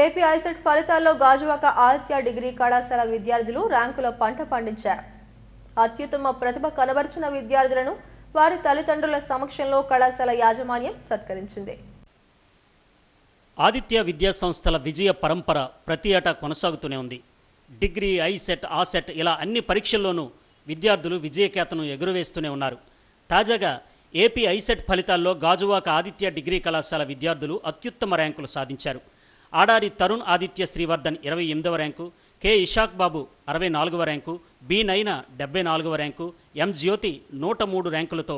AP ICET ఫలితాల్లో Gajuwaka Aditya degree కళాశాల విద్యార్థులు ర్యాంకులో పంట పండించారు. అత్యుత్తమ ప్రతిభ కనబరిచిన విద్యార్థులను వారి తల్లిదండ్రుల సమక్షంలో కళాశాల యాజమాన్యం సత్కరించింది. ఆదిత్య విద్యా సంస్థల విజయ పరంపర ప్రతి ఏటా కొనసాగుతూనే ఉంది. డిగ్రీ ఐసెట్ ఆసెట్ ఇలా అన్ని పరీక్షల్లోనూ విద్యార్థులు విజయకేతను ఎగురవేస్తూనే ఉన్నారు. తాజాగా ఏపీ ఐసెట్ ఫలితాల్లో గాజువాక ఆదిత్య డిగ్రీ కళాశాల విద్యార్థులు అత్యుత్తమ ర్యాంకులు సాధించారు. ఆడారి తరుణ్ ఆదిత్య శ్రీవర్ధన్ ఇరవై ఎనిమిదవ ర్యాంకు కె ఇషాక్ బాబు అరవై నాలుగవ ర్యాంకు బి నైన డెబ్బై నాలుగవ ర్యాంకు ఎం జ్యోతి నూట మూడు ర్యాంకులతో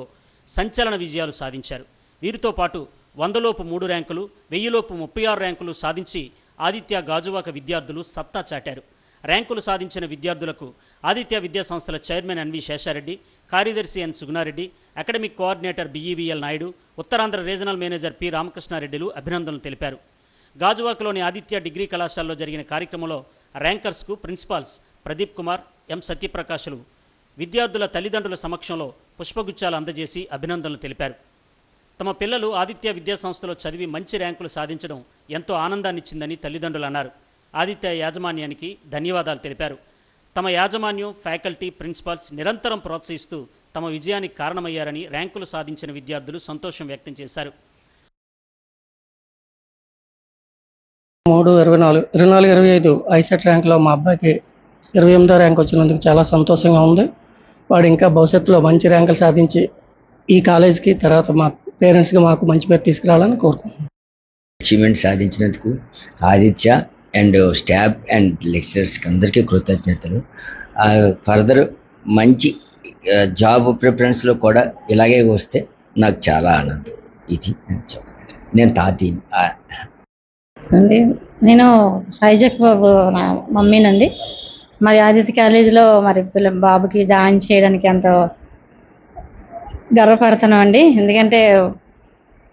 సంచలన విజయాలు సాధించారు. వీరితో పాటు వందలోపు మూడు ర్యాంకులు వెయ్యిలోపు ముప్పై ఆరు ర్యాంకులు సాధించి ఆదిత్య గాజువాక విద్యార్థులు సత్తా చాటారు. ర్యాంకులు సాధించిన విద్యార్థులకు ఆదిత్య విద్యా సంస్థల చైర్మన్ ఎన్వి శేషారెడ్డి కార్యదర్శి N Sugunareddy academic coordinator BEVL Naidu Uttarandhra regional manager P రామకృష్ణారెడ్డిలు అభినందనలు తెలిపారు. గాజువాకలోని ఆదిత్య డిగ్రీ కళాశాలలో జరిగిన కార్యక్రమంలో ర్యాంకర్స్కు ప్రిన్సిపాల్స్ ప్రదీప్ కుమార్ ఎం సత్యప్రకాశులు విద్యార్థుల తల్లిదండ్రుల సమక్షంలో పుష్పగుచ్చాలు అందజేసి అభినందనలు తెలిపారు. తమ పిల్లలు ఆదిత్య విద్యా సంస్థలో చదివి మంచి ర్యాంకులు సాధించడం ఎంతో ఆనందాన్నిచ్చిందని తల్లిదండ్రులు అన్నారు. ఆదిత్య యాజమాన్యానికి ధన్యవాదాలు తెలిపారు. తమ యాజమాన్యం ఫ్యాకల్టీ ప్రిన్సిపాల్స్ నిరంతరం ప్రోత్సహిస్తూ తమ విజయానికి కారణమయ్యారని ర్యాంకులు సాధించిన విద్యార్థులు సంతోషం వ్యక్తం చేశారు. మూడు ఇరవై నాలుగు ఇరవై నాలుగు ఇరవై ఐదు ఐసెట్ ర్యాంక్లో మా అబ్బాయికి ఇరవై ఎనిమిదో ర్యాంక్ వచ్చినందుకు చాలా సంతోషంగా ఉంది. వాడు ఇంకా భవిష్యత్తులో మంచి ర్యాంకులు సాధించి ఈ కాలేజ్కి తర్వాత మా పేరెంట్స్కి మాకు మంచి పేరు తీసుకురావాలని కోరుకుంటున్నాను. అచీవ్మెంట్ సాధించినందుకు ఆదిత్య అండ్ స్టాఫ్ అండ్ లెక్చరర్స్కి అందరికీ కృతజ్ఞతలు. ఫర్దర్ మంచి జాబ్ ప్రిఫరెన్స్లో కూడా ఇలాగే వస్తే నాకు చాలా ఆనందం. ఇది నేను తాతీ అండి. నేను హైజక్ బాబు నా మమ్మీనండి. మరి ఆదిత్య కాలేజీలో మరి పిల్ల బాబుకి జాయిన్ చేయడానికి ఎంతో గర్వపడుతున్నామండి. ఎందుకంటే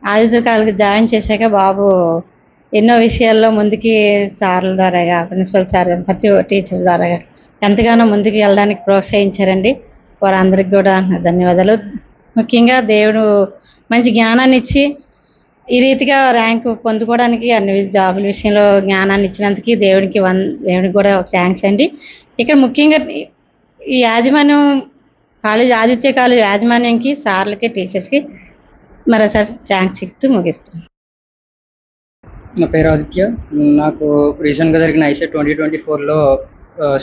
ఆదిత్య కాలేజీ జాయిన్ చేశాక బాబు ఎన్నో విషయాల్లో ముందుకి సార్ల ద్వారాగా ప్రిన్సిపల్ సార్ ప్రతి టీచర్ ద్వారాగా ఎంతగానో ముందుకు వెళ్ళడానికి ప్రోత్సహించారండి. వారందరికి కూడా ధన్యవాదాలు. ముఖ్యంగా దేవుడు మంచి జ్ఞానాన్ని ఇచ్చి ఈ రీతిగా ర్యాంకు పొందుకోవడానికి అన్ని జాబుల విషయంలో జ్ఞానాన్ని ఇచ్చినందుకు దేవుడికి వన్ దేవుడికి కూడా ఒక థ్యాంక్స్ అండి. ఇక్కడ ముఖ్యంగా ఈ యాజమాన్యం కాలేజ్ ఆదిత్య కాలేజ్ యాజమాన్యంకి సార్లకి టీచర్స్కి మరోసారి థ్యాంక్స్ చెప్తూ ముగిస్తున్నాను. నా పేరు ఆదిత్య. నాకు రీసెంట్గా జరిగిన ఐసెట్ ట్వంటీ ట్వంటీ ఫోర్లో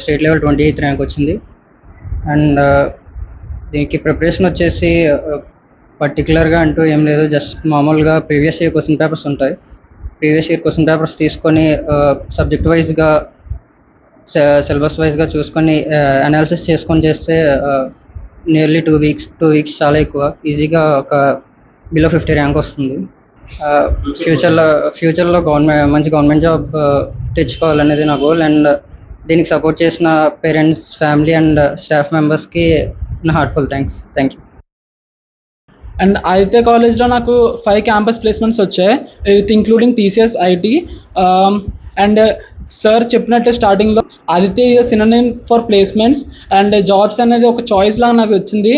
state level twenty eighth rank వచ్చింది. అండ్ దీనికి ప్రిపరేషన్ వచ్చేసి పర్టికులర్గా అంటూ ఏం లేదు. జస్ట్ మామూలుగా ప్రీవియస్ ఇయర్ క్వశ్చన్ పేపర్స్ ఉంటాయి. ప్రీవియస్ ఇయర్ క్వశ్చన్ పేపర్స్ తీసుకొని సబ్జెక్ట్ వైజ్గా సిలబస్ వైజ్గా చూసుకొని అనాలిసిస్ చేసుకొని చేస్తే nearly two weeks two weeks చాలా ఎక్కువ. ఈజీగా ఒక బిలో ఫిఫ్టీ ర్యాంక్ వస్తుంది. ఫ్యూచర్లో ఫ్యూచర్లో గవర్నమెంట్ మంచి గవర్నమెంట్ జాబ్ తెచ్చుకోవాలనేది నా గోల్ అండ్ దీనికి సపోర్ట్ చేసిన పేరెంట్స్ ఫ్యామిలీ అండ్ స్టాఫ్ మెంబర్స్కి నా heartful thanks thank you and Aditya కాలేజ్లో నాకు ఫైవ్ క్యాంపస్ ప్లేస్మెంట్స్ వచ్చాయి with including TCS IT and sir చెప్పినట్టు స్టార్టింగ్లో Aditya is synonym for placements and jobs అనేది ఒక చాయిస్ లాగా నాకు వచ్చింది.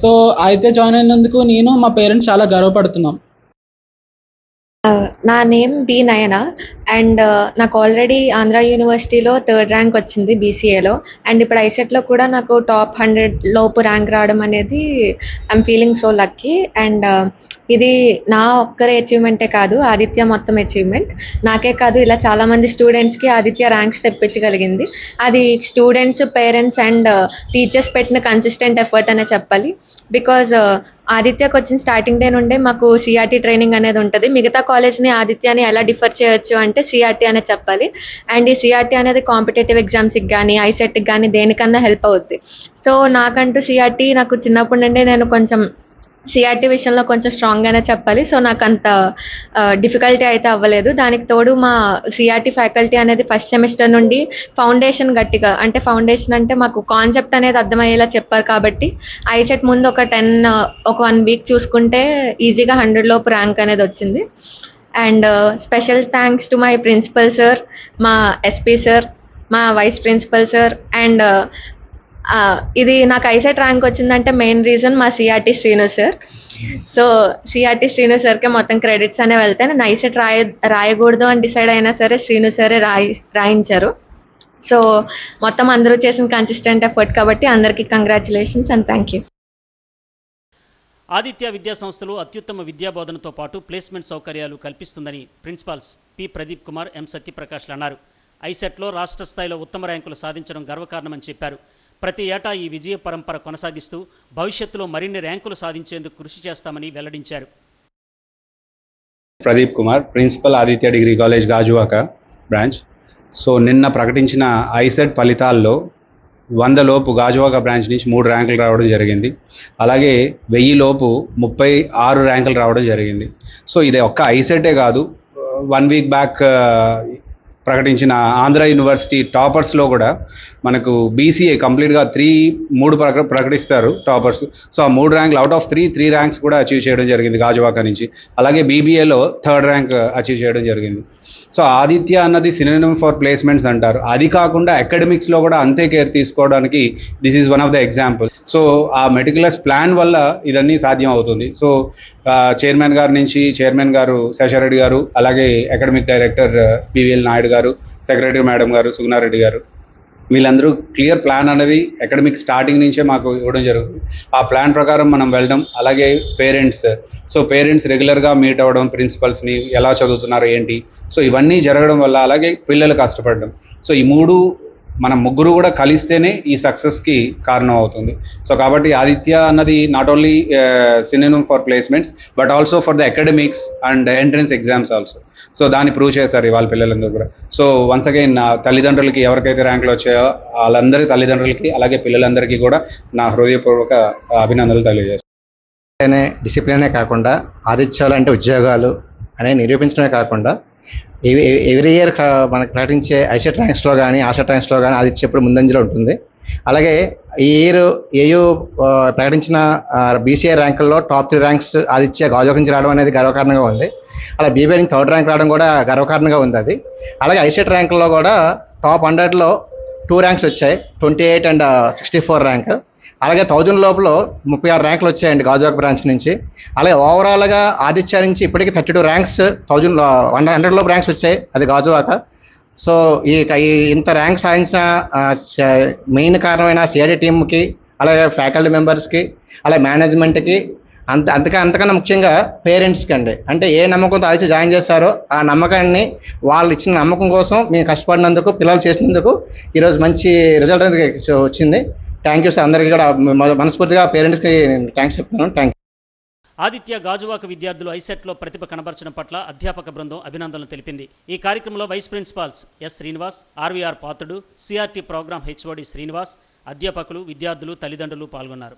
సో అయితే జాయిన్ అయినందుకు నేను మా పేరెంట్స్ చాలా గర్వపడుతున్నాం. నా నేమ్ బి నయన అండ్ నాకు ఆల్రెడీ ఆంధ్ర యూనివర్సిటీలో థర్డ్ ర్యాంక్ వచ్చింది బీసీఏలో. అండ్ ఇప్పుడు ఐసెట్లో కూడా నాకు టాప్ హండ్రెడ్ లోపు ర్యాంక్ రావడం అనేది I'm feeling so lucky. And ఇది నా ఒక్కరి అచీవ్మెంటే కాదు ఆదిత్య మొత్తం అచీవ్మెంట్. నాకే కాదు ఇలా చాలా మంది స్టూడెంట్స్కి ఆదిత్య ర్యాంక్స్ తెప్పించగలిగింది. అది స్టూడెంట్స్ పేరెంట్స్ అండ్ టీచర్స్ పెట్టిన కన్సిస్టెంట్ ఎఫర్ట్ అనే చెప్పాలి. బికాజ్ ఆదిత్యకు వచ్చిన స్టార్టింగ్ డే నుండే మాకు సిఆర్టీ ట్రైనింగ్ అనేది ఉంటుంది. మిగతా కాలేజ్ని ఆదిత్యని ఎలా డిఫర్ చేయొచ్చు అంటే సిఆర్టీ అనే చెప్పాలి. అండ్ ఈ సిఆర్టీ అనేది కాంపిటేటివ్ ఎగ్జామ్స్కి కానీ ఐసెట్కి కానీ దేనికన్నా హెల్ప్ అవుద్ది. సో నాకంటూ సిఆర్టీ నాకు చిన్నప్పటి నుండి నేను కొంచెం సిఆర్టీ విషయంలో కొంచెం స్ట్రాంగ్ గానే చెప్పాలి. సో నాకు అంత డిఫికల్టీ అయితే అవ్వలేదు. దానికి తోడు మా సిఆర్టీ ఫ్యాకల్టీ అనేది ఫస్ట్ సెమిస్టర్ నుండి ఫౌండేషన్ గట్టిగా అంటే ఫౌండేషన్ అంటే మాకు కాన్సెప్ట్ అనేది అర్థమయ్యేలా చెప్పారు కాబట్టి ఐసెట్ ముందు ఒక టెన్ ఒక వన్ వీక్ చూసుకుంటే ఈజీగా హండ్రెడ్ లోపు ర్యాంక్ అనేది వచ్చింది. And special thanks to my principal sir మా ఎస్పీ సార్ మా వైస్ ప్రిన్సిపల్ సార్ అండ్ ఇది నాకు ఐసెట్ ర్యాంక్ వచ్చిందంటే మెయిన్ రీజన్ మా CRT Srinu sir. So CRT Srinu సార్కే మొత్తం క్రెడిట్స్ అనే వెళ్తే నేను ఐసెట్ రాయ రాయకూడదు అని డిసైడ్ అయినా సరే శ్రీను సరే రాయి రాయించారు. సో మొత్తం అందరూ చేసిన కన్సిస్టెంట్ ఎఫర్ట్ కాబట్టి అందరికీ congratulations and thank you Aditya విద్యా సంస్థలు అత్యుత్తమ విద్యా బోధనతో పాటు ప్లేస్మెంట్ సౌకర్యాలు కల్పిస్తుందని principals P Pradeep Kumar M సత్యప్రకాష్లు అన్నారు. ఐసెట్లో రాష్ట్ర స్థాయిలో ఉత్తమ ర్యాంకులు సాధించడం గర్వకారణమని చెప్పారు. ప్రతి ఏటా ఈ విజయ పరంపర కొనసాగిస్తూ భవిష్యత్తులో మరిన్ని ర్యాంకులు సాధించేందుకు కృషి చేస్తామని వెల్లడించారు. Pradeep Kumar principal Aditya degree college Gajuwaka branch. So నిన్న ప్రకటించిన ఐసెట్ ఫలితాల్లో వంద లోపు గాజువాక బ్రాంచ్ నుంచి మూడు ర్యాంకులు రావడం జరిగింది. అలాగే వెయ్యి లోపు ముప్పై ఆరు ర్యాంకులు రావడం జరిగింది. సో ఇది ఒక్క ఐసెటే కాదు. వన్ వీక్ బ్యాక్ ప్రకటించిన ఆంధ్ర యూనివర్సిటీ టాపర్స్లో కూడా మనకు బీసీఏ కంప్లీట్గా త్రీ మూడు ప్రక ప్రకటిస్తారు టాపర్స్. సో ఆ మూడు ర్యాంకులు out of three three ranks కూడా అచీవ్ చేయడం జరిగింది గాజువాక నుంచి. అలాగే బీబీఏలో థర్డ్ ర్యాంక్ అచీవ్ చేయడం జరిగింది. సో ఆదిత్య అన్నది సినిమమ్ ఫర్ ప్లేస్మెంట్స్ అంటారు. అది కాకుండా అకాడమిక్స్లో కూడా అంతే కేర్ తీసుకోవడానికి this is one of the example so ఆ మెటికులస్ ప్లాన్ వల్ల ఇదన్నీ సాధ్యం అవుతుంది. సో చైర్మన్ గారి నుంచి చైర్మన్ గారు శేషారెడ్డి గారు అలాగే అకాడమిక్ డైరెక్టర్ పివిఎల్ నాయుడు గారు సెక్రటరీ మేడం గారు సుగుణారెడ్డి గారు. వీళ్ళందరూ క్లియర్ ప్లాన్ అనేది అకాడమిక్ స్టార్టింగ్ నుంచే మాకు ఇవ్వడం జరుగుతుంది. ఆ ప్లాన్ ప్రకారం మనం వెళ్ళడం అలాగే పేరెంట్స్. సో పేరెంట్స్ రెగ్యులర్గా మీట్ అవ్వడం ప్రిన్సిపల్స్ని ఎలా చదువుతున్నారు ఏంటి? సో ఇవన్నీ జరగడం వల్ల అలాగే పిల్లలు కష్టపడడం. సో ఈ మూడు మనం ముగ్గురు కూడా కలిస్తేనే ఈ సక్సెస్కి కారణం అవుతుంది. సో కాబట్టి ఆదిత్య అన్నది not only synonym for placements but also for the academics and entrance exams also so దాన్ని ప్రూవ్ చేశారు ఇవాళ పిల్లలందరూ కూడా. సో వన్స్ అగైన్ నా తల్లిదండ్రులకి ఎవరికైతే ర్యాంకులు వచ్చాయో వాళ్ళందరి తల్లిదండ్రులకి అలాగే పిల్లలందరికీ కూడా నా హృదయపూర్వక uh, అభినందనలు తెలియజేస్తాను. డిసిప్లినే కాకుండా ఆదిత్యాలు అంటే ఉద్యోగాలు అనేవి నిరూపించడమే కాకుండా ఎవ్రీ ఇయర్ మనకు ప్రకటించే ఐసెట్ ర్యాంక్స్లో కానీ ఆసెట్ ర్యాంక్స్లో కానీ అది ఇచ్చేప్పుడు ముందంజలో ఉంటుంది. అలాగే ఈ ఇయర్ ఏయూ ప్రకటించిన BCI ర్యాంకుల్లో top three ranks Aditya Gajuwaka నుంచి రావడం అనేది గర్వకారణంగా ఉంది. అలా బీబీఐ నుంచి థర్డ్ ర్యాంక్ రావడం కూడా గర్వకారణంగా ఉంది అది. అలాగే ఐసెట్ ర్యాంకుల్లో కూడా టాప్ హండ్రెడ్లో టూ ర్యాంక్స్ వచ్చాయి. Twenty eight and sixty four rank. అలాగే థౌజండ్ లోపల ముప్పై ఆరు ర్యాంకులు వచ్చాయండి గాజువాక్ బ్రాంచ్ నుంచి. అలాగే ఓవరాల్గా ఆదిత్య నుంచి ఇప్పటికీ thirty two ranks thousand one hundred లోపు ర్యాంక్స్ వచ్చాయి అది గాజువాక. సో ఈ ఇంత ర్యాంక్ సాధించిన మెయిన్ కారణమైన సిఐడి టీంకి అలాగే ఫ్యాకల్టీ మెంబర్స్కి అలాగే మేనేజ్మెంట్కి అంత అంతగా అంతకన్నా ముఖ్యంగా పేరెంట్స్కి అండి. అంటే ఏ నమ్మకంతో ఆదిత్య జాయిన్ చేస్తారో ఆ నమ్మకాన్ని వాళ్ళు ఇచ్చిన నమ్మకం కోసం మేము కష్టపడినందుకు పిల్లలు చేసినందుకు ఈరోజు మంచి రిజల్ట్ అనేది వచ్చింది. థ్యాంక్ యూ సార్ అందరికీ కూడా మనస్ఫూర్తిగా పేరెంట్స్కి థ్యాంక్స్ చెప్తున్నాను. థ్యాంక్ ఆదిత్య గాజువాక విద్యార్థులు ఐసెట్లో ప్రతిభ కనబరచడం పట్ల అధ్యాపక బృందం అభినందనలు తెలిపింది. ఈ కార్యక్రమంలో vice principals S Srinivas RVR Patrudu CRT programme HOD Srinivas అధ్యాపకులు విద్యార్థులు తల్లిదండ్రులు పాల్గొన్నారు.